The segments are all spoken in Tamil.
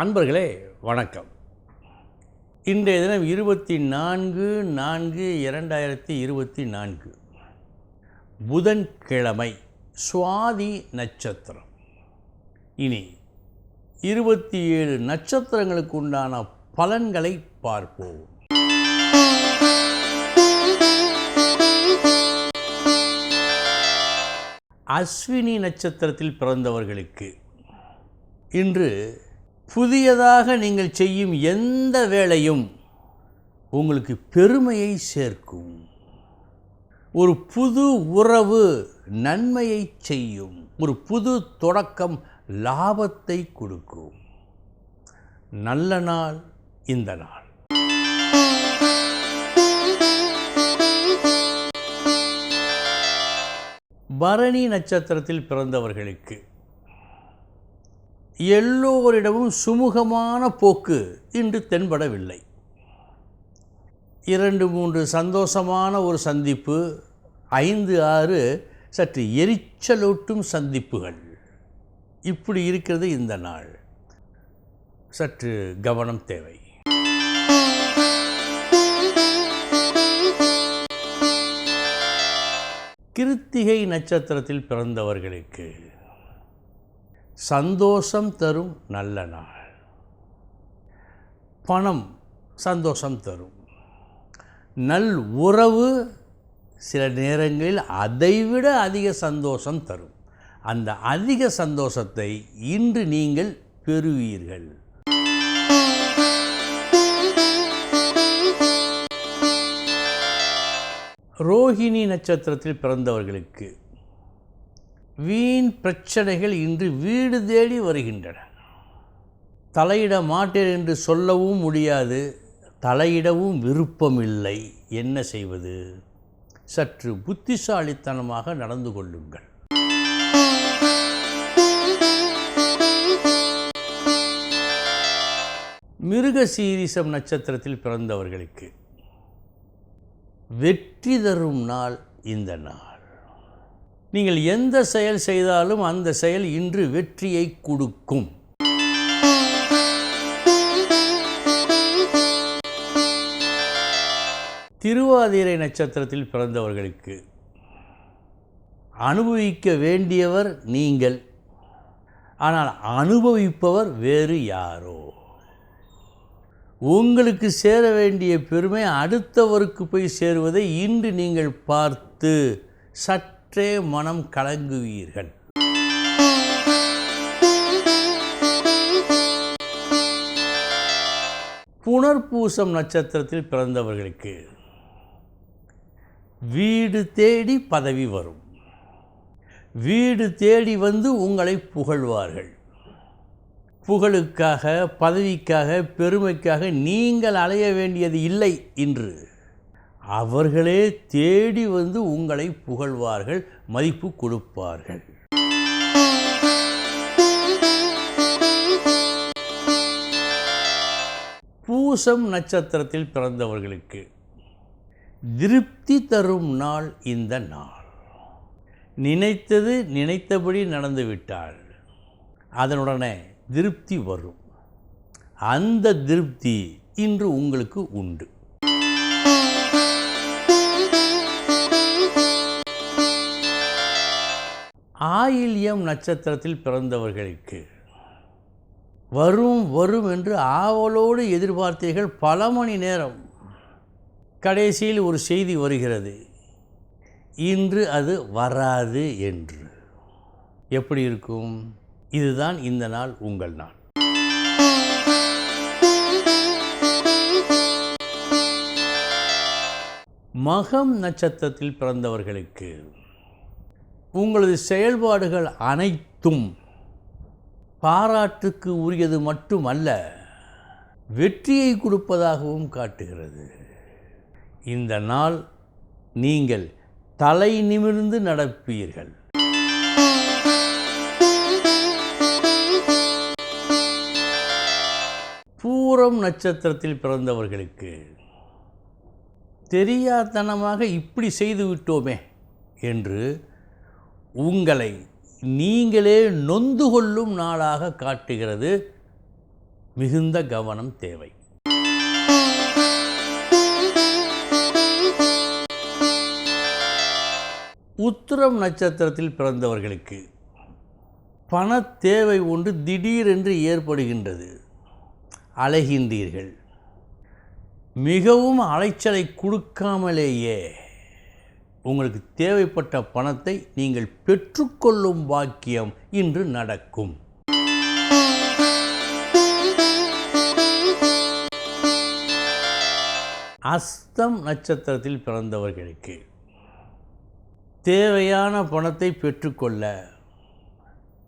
அன்பர்களே வணக்கம். இன்றைய தினம் இருபத்தி நான்கு நான்கு இரண்டாயிரத்தி இருபத்தி நான்கு புதன்கிழமை சுவாதி நட்சத்திரம். இனி இருபத்தி ஏழு நட்சத்திரங்களுக்கு உண்டான பலன்களை பார்ப்போம். அஸ்வினி நட்சத்திரத்தில் பிறந்தவர்களுக்கு இன்று புதியதாக நீங்கள் செய்யும் எந்த வேலையும் உங்களுக்கு பெருமையை சேர்க்கும். ஒரு புது உறவு நன்மையை செய்யும். ஒரு புது தொடக்கம் லாபத்தை கொடுக்கும். நல்ல நாள் இந்த நாள். பரணி நட்சத்திரத்தில் பிறந்தவர்களுக்கு எல்லோரிடமும் சுமூகமான போக்கு இன்று தென்படவில்லை. இரண்டு மூன்று சந்தோஷமான ஒரு சந்திப்பு ஐந்து ஆறு சற்று எரிச்சலூட்டும் சந்திப்புகள். இப்படி இருக்கிறது இந்த நாள். சற்று கவனம் தேவை. கிருத்திகை நட்சத்திரத்தில் பிறந்தவர்களுக்கு சந்தோஷம் தரும் நல்ல நாள். பணம் சந்தோஷம் தரும். நல் உறவு சில நேரங்களில் அதைவிட அதிக சந்தோஷம் தரும். அந்த அதிக சந்தோஷத்தை இன்று நீங்கள் பெறுவீர்கள். ரோஹிணி நட்சத்திரத்தில் பிறந்தவர்களுக்கு வீண் பிரச்சனைகள் இன்று வீடு தேடி வருகின்றன. தலையிட மாட்டேன் என்று சொல்லவும் முடியாது தலையிடவும் விருப்பமில்லை. என்ன செய்வது? சற்று புத்திசாலித்தனமாக நடந்து கொள்ளுங்கள். மிருக சீரிசம் நட்சத்திரத்தில் பிறந்தவர்களுக்கு வெற்றி தரும் நாள் இந்த நாள். நீங்கள் எந்த செயல் செய்தாலும் அந்த செயல் இன்று வெற்றியை கொடுக்கும். திருவாதிரை நட்சத்திரத்தில் பிறந்தவர்களுக்கு அனுபவிக்க வேண்டியவர் நீங்கள். ஆனால் அனுபவிப்பவர் வேறு யாரோ? உங்களுக்கு சேர வேண்டிய பெருமை அடுத்தவருக்கு போய் சேருவதை இன்று நீங்கள் பார்த்து சற்று மனம் கலங்குவீர்கள். புனர்பூசம் நட்சத்திரத்தில் பிறந்தவர்களுக்கு வீடு தேடி பதவி வரும். வீடு தேடி வந்து உங்களை புகழ்வார்கள். புகழுக்காக பதவிக்காக பெருமைக்காக நீங்கள் அலைய வேண்டியது இல்லை இன்று. அவர்களே தேடி வந்து உங்களை புகழ்வார்கள் மதிப்பு கொடுப்பார்கள். பூசம் நட்சத்திரத்தில் பிறந்தவர்களுக்கு திருப்தி தரும் நாள் இந்த நாள். நினைத்தது நினைத்தபடி நடந்துவிட்டால் அதனுடனே திருப்தி வரும். அந்த திருப்தி இன்று உங்களுக்கு உண்டு. ஆயில்யம் நட்சத்திரத்தில் பிறந்தவர்களுக்கு. வரும் வரும் என்று ஆவலோடு எதிர்பார்த்தீர்கள் பல மணி நேரம். கடைசியில் ஒரு செய்தி வருகிறது. இன்று அது வராது என்று. எப்படி இருக்கும்? இதுதான் இந்த நாள் உங்கள் நாள். மகம் நட்சத்திரத்தில் பிறந்தவர்களுக்கு. உங்களது செயல்பாடுகள் அனைத்தும் பாராட்டுக்கு உரியது மட்டுமல்ல வெற்றியை கொடுப்பதாகவும் காட்டுகிறது. இந்த நாள் நீங்கள் தலை நிமிர்ந்து நடப்பீர்கள். பூரம் நட்சத்திரத்தில் பிறந்தவர்களுக்கு தெரியாதனமாக இப்படி செய்து விட்டோமே என்று உங்களை நீங்களே நொந்து கொள்ளும் நாளாக காட்டுகிறது மிகுந்த கவனம் தேவை. உத்திரம் நட்சத்திரத்தில் பிறந்தவர்களுக்கு பண தேவை ஒன்று திடீரென்று ஏற்படுகின்றது. அலைகின்றீர்கள். மிகவும் அலைச்சலை கொடுக்காமலேயே உங்களுக்கு தேவைப்பட்ட பணத்தை நீங்கள் பெற்றுக்கொள்ளும் பாக்கியம் இன்று நடக்கும். அஸ்தம் நட்சத்திரத்தில் பிறந்தவர்களுக்கு தேவையான பணத்தை பெற்றுக்கொள்ள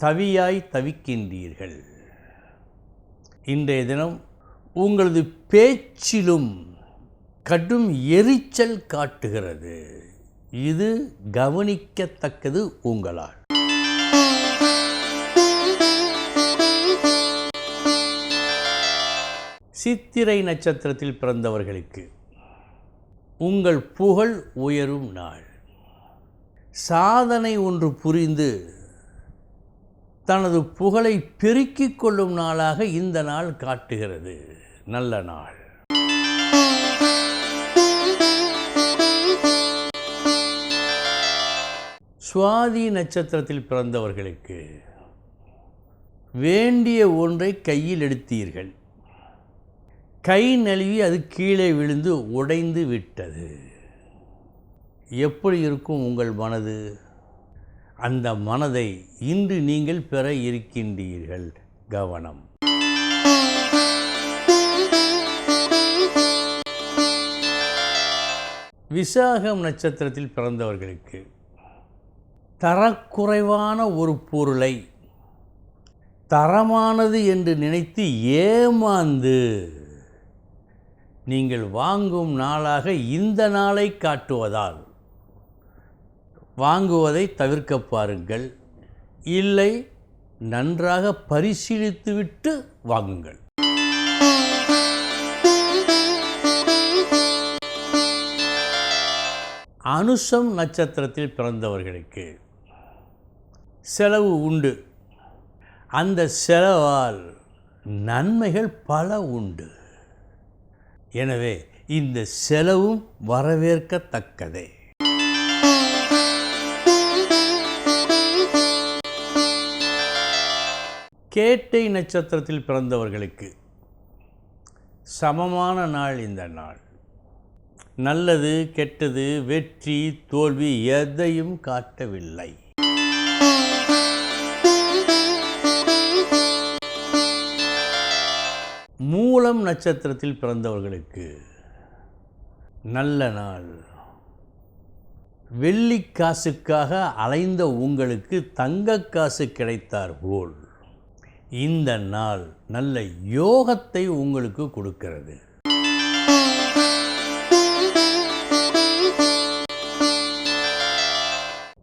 தவியாய் தவிக்கின்றீர்கள். இன்றைய தினம் உங்களது பேச்சிலும் கடும் எரிச்சல் காட்டுகிறது. இது கவனிக்கத்தக்கது உங்களால். சித்திரை நட்சத்திரத்தில் பிறந்தவர்களுக்கு உங்கள் புகழ் உயரும் நாள். சாதனை ஒன்று புரிந்து தனது புகழை பெருக்கிக் கொள்ளும் நாளாக இந்த நாள் காட்டுகிறது. நல்ல நாள். சுவாதி நட்சத்திரத்தில் பிறந்தவர்களுக்கு வேண்டிய ஒன்றை கையில் எடுத்தீர்கள். கை நழுவி அது கீழே விழுந்து உடைந்து விட்டது. எப்படி இருக்கும் உங்கள் மனது? அந்த மனதை இன்று நீங்கள் பெற இருக்கின்றீர்கள். கவனம். விசாகம் நட்சத்திரத்தில் பிறந்தவர்களுக்கு தரக்குறைவான ஒரு பொருளை தரமானது என்று நினைத்து ஏமாந்து நீங்கள் வாங்கும் நாளாக இந்த நாளை காட்டுவதால் வாங்குவதை தவிர்க்க பாருங்கள். இல்லை நன்றாக பரிசீலித்துவிட்டு வாங்குங்கள். அனுஷம் நட்சத்திரத்தில் பிறந்தவர்களுக்கு செலவு உண்டு. அந்த செலவால் நன்மைகள் பல உண்டு. எனவே இந்த செலவும் வரவேற்கத்தக்கதே. கேட்டை நட்சத்திரத்தில் பிறந்தவர்களுக்கு சமமான நாள் இந்த நாள். நல்லது கெட்டது வெற்றி தோல்வி எதையும் காட்டவில்லை. மூலம் நட்சத்திரத்தில் பிறந்தவர்களுக்கு நல்ல நாள். வெள்ளி காசுக்காக அலைந்த உங்களுக்கு தங்க காசு கிடைத்தார் போல். இந்த நாள் நல்ல யோகத்தை உங்களுக்கு கொடுக்கிறது.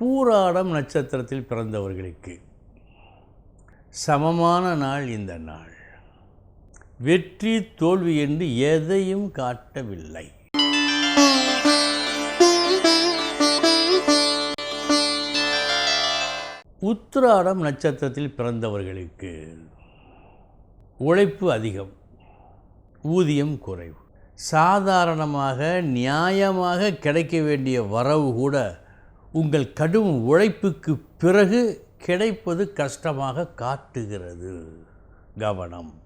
பூராடம் நட்சத்திரத்தில் பிறந்தவர்களுக்கு சமமான நாள் இந்த நாள். வெற்றி தோல்வி என்று எதையும் காட்டவில்லை. உத்திராடம் நட்சத்திரத்தில் பிறந்தவர்களுக்கு உழைப்பு அதிகம் ஊதியம் குறைவு. சாதாரணமாக நியாயமாக கிடைக்க வேண்டிய வரவு கூட உங்கள் கடும் உழைப்புக்கு பிறகு கிடைப்பது கஷ்டமாக காட்டுகிறது. கவனம்.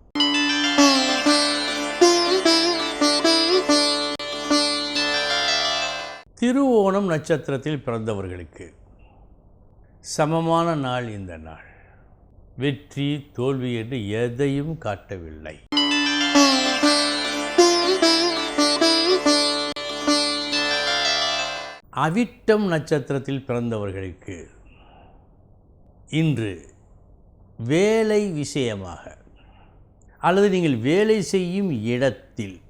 திருவோணம் நட்சத்திரத்தில் பிறந்தவர்களுக்கு சமமான நாள் இந்த நாள். வெற்றி தோல்வி என்று எதையும் காட்டவில்லை. அவிட்டம் நட்சத்திரத்தில் பிறந்தவர்களுக்கு இன்று வேலை விஷயமாக அல்லது நீங்கள் வேலை செய்யும் இடத்தில்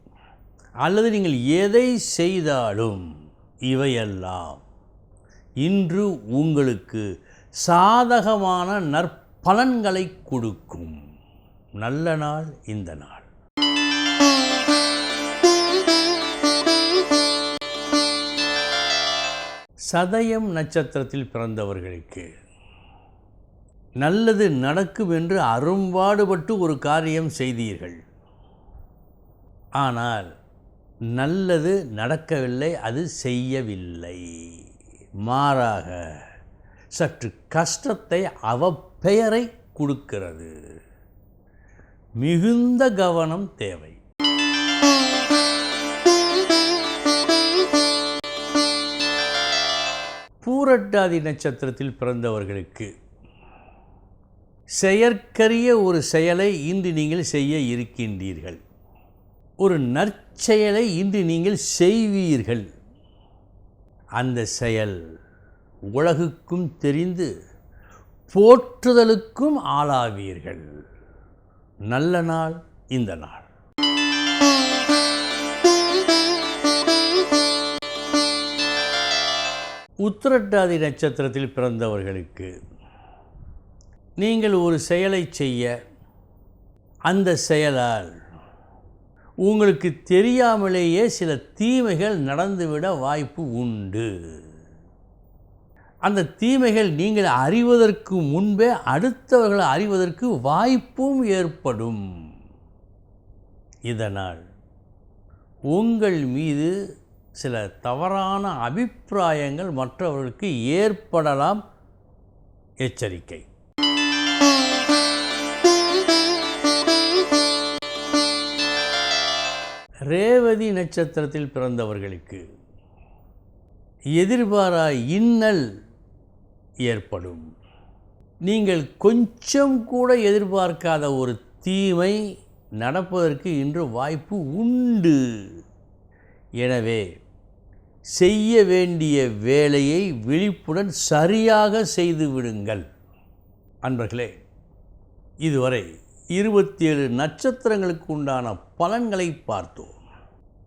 அல்லது நீங்கள் எதை செய்தாலும் இவையெல்லாம். இன்று உங்களுக்கு சாதகமான நற்பலன்களை கொடுக்கும். நல்ல நாள் இந்த நாள். சதயம் நட்சத்திரத்தில் பிறந்தவர்களுக்கு நல்லது நடக்கும் என்று அரும்பாடுபட்டு ஒரு காரியம் செய்தீர்கள். ஆனால் நல்லது நடக்கவில்லை அது செய்யவில்லை. மாறாக சற்று கஷ்டத்தை அவப்பெயரை கொடுக்கிறது. மிகுந்த கவனம் தேவை. பூரட்டாதி நட்சத்திரத்தில் பிறந்தவர்களுக்கு செயற்கரிய ஒரு செயலை இன்று நீங்கள் செய்ய இருக்கின்றீர்கள். ஒரு நற்செயலை இன்று நீங்கள் செய்வீர்கள். அந்த செயல் உலகுக்கும் தெரிந்து போற்றுதலுக்கும் ஆளாவீர்கள். நல்ல நாள் இந்த நாள். உத்திரட்டாதி நட்சத்திரத்தில் பிறந்தவர்களுக்கு நீங்கள் ஒரு செயலை செய்ய அந்த செயலால் உங்களுக்கு தெரியாமலேயே சில தீமைகள் நடந்துவிட வாய்ப்பு உண்டு. அந்த தீமைகள் நீங்கள் அறிவதற்கு முன்பே அடுத்தவர்களை அறிவதற்கு வாய்ப்பும் ஏற்படும். இதனால் உங்கள் மீது சில தவறான அபிப்பிராயங்கள் மற்றவர்களுக்கு ஏற்படலாம். எச்சரிக்கை. ரேவதி நட்சத்திரத்தில் பிறந்தவர்களுக்கு எதிர்பாரா இன்னல் ஏற்படும். நீங்கள் கொஞ்சம் கூட எதிர்பார்க்காத ஒரு தீமை நடப்பதற்கு இன்று வாய்ப்பு உண்டு. எனவே செய்ய வேண்டிய வேலையை விழிப்புடன் சரியாக செய்து விடுங்கள். அன்பர்களே இதுவரை இருபத்தி ஏழு நட்சத்திரங்களுக்கு உண்டான பலன்களை பார்த்தோம்.